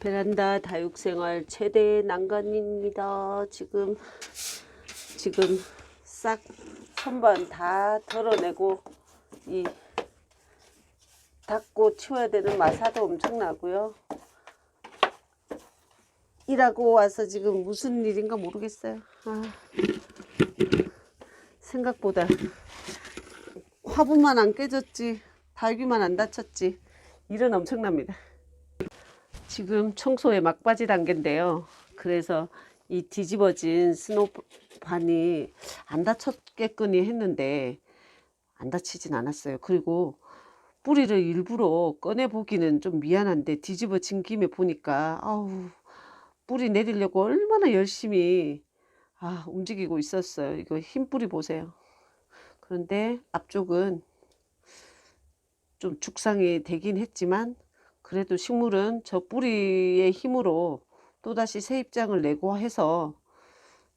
베란다 다육생활 최대 난간입니다. 지금 지금 싹 선반 다 덜어내고 이 닦고 치워야 되는 마사도 엄청나고요. 일하고 와서 지금 무슨 일인가 모르겠어요. 아, 생각보다 화분만 안 깨졌지 달귀만 안 다쳤지 일은 엄청납니다. 지금 청소의 막바지 단계인데요. 그래서 이 뒤집어진 스노반이 안 다쳤겠거니 했는데 안 다치진 않았어요. 그리고 뿌리를 일부러 꺼내 보기는 좀 미안한데 뒤집어진 김에 보니까 아우 뿌리 내리려고 얼마나 열심히 아, 움직이고 있었어요. 이거 흰 뿌리 보세요. 그런데 앞쪽은 좀 죽상이 되긴 했지만 그래도 식물은 저 뿌리의 힘으로 또다시 새 입장을 내고 해서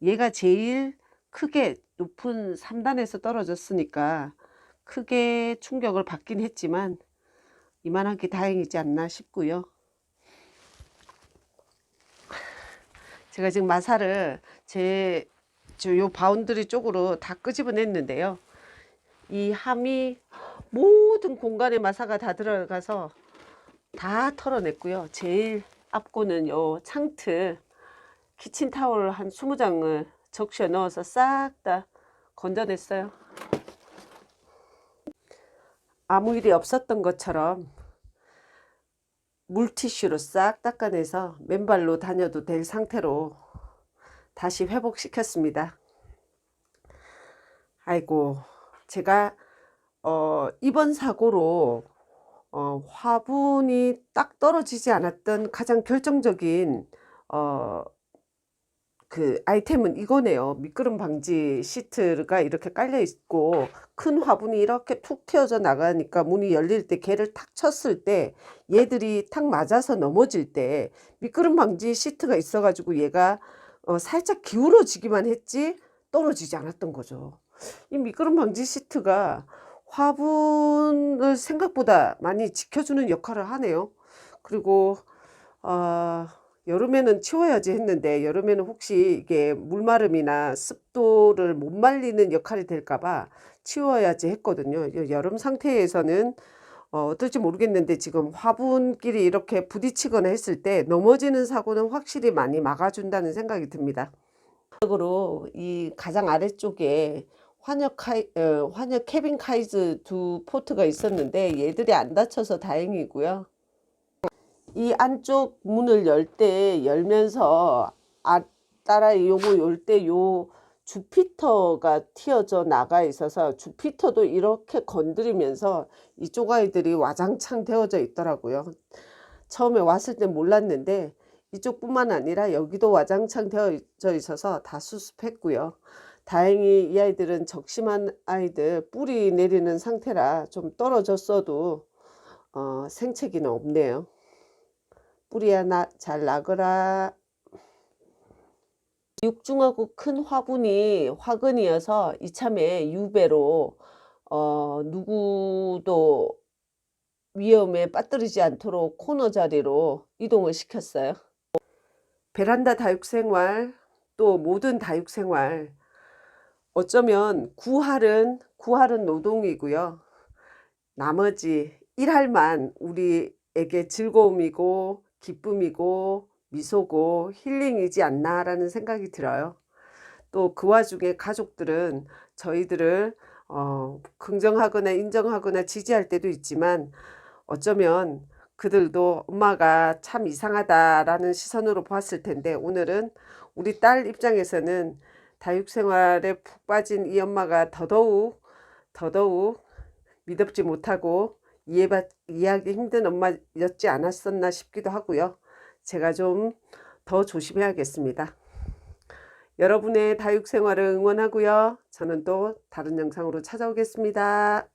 얘가 제일 크게 높은 3단에서 떨어졌으니까 크게 충격을 받긴 했지만 이만한 게 다행이지 않나 싶고요. 제가 지금 마사를 제저요 바운드리 쪽으로 다 끄집어냈는데요. 이 함이 모든 공간에 마사가 다 들어가서 다 털어냈고요. 제일 앞고는 요 창틀 키친타올 한 20장을 적셔 넣어서 싹 다 건져냈어요. 아무 일이 없었던 것처럼 물티슈로 싹 닦아내서 맨발로 다녀도 될 상태로 다시 회복시켰습니다. 아이고, 제가 어, 이번 사고로 어, 화분이 딱 떨어지지 않았던 가장 결정적인 어, 그 아이템은 이거네요. 미끄럼 방지 시트가 이렇게 깔려 있고 큰 화분이 이렇게 툭 튀어져 나가니까 문이 열릴 때 개를 탁 쳤을 때 얘들이 탁 맞아서 넘어질 때 미끄럼 방지 시트가 있어가지고 얘가 어, 살짝 기울어지기만 했지 떨어지지 않았던 거죠. 이 미끄럼 방지 시트가 화분을 생각보다 많이 지켜주는 역할을 하네요. 그리고 어, 여름에는 치워야지 했는데 여름에는 혹시 이게 물마름이나 습도를 못 말리는 역할이 될까봐 치워야지 했거든요. 여- 여름 상태에서는 어, 어떨지 모르겠는데 지금 화분끼리 이렇게 부딪히거나 했을 때 넘어지는 사고는 확실히 많이 막아준다는 생각이 듭니다. 적으로 이 가장 아래쪽에 환역 카이, 어, 환역 캐빈 카이즈 두 포트가 있었는데 얘들이 안 다쳐서 다행이고요. 이 안쪽 문을 열 때 열면서 아 따라 요거 열때요 주피터가 튀어져 나가 있어서 주피터도 이렇게 건드리면서 이쪽 아이들이 와장창 되어져 있더라고요. 처음에 왔을 때 몰랐는데 이쪽뿐만 아니라 여기도 와장창 되어져 있어서 다 수습했고요. 다행히 이 아이들은 적심한 아이들 뿌리 내리는 상태라 좀 떨어졌어도 어, 생채기는 없네요. 뿌리야 나, 잘 나거라. 육중하고 큰 화분이 화근이어서 이참에 유배로 어, 누구도 위험에 빠뜨리지 않도록 코너 자리로 이동을 시켰어요. 베란다 다육생활 또 모든 다육생활 어쩌면 구할은 구할은 노동이고요. 나머지 일할만 우리에게 즐거움이고 기쁨이고 미소고 힐링이지 않나라는 생각이 들어요. 또 그 와중에 가족들은 저희들을 어, 긍정하거나 인정하거나 지지할 때도 있지만 어쩌면 그들도 엄마가 참 이상하다라는 시선으로 봤을 텐데 오늘은 우리 딸 입장에서는 다육생활에 푹 빠진 이 엄마가 더더욱 더더욱 믿업지 못하고 이해받, 이해하기 힘든 엄마였지 않았었나 싶기도 하고요. 제가 좀 더 조심해야겠습니다. 여러분의 다육생활을 응원하고요. 저는 또 다른 영상으로 찾아오겠습니다.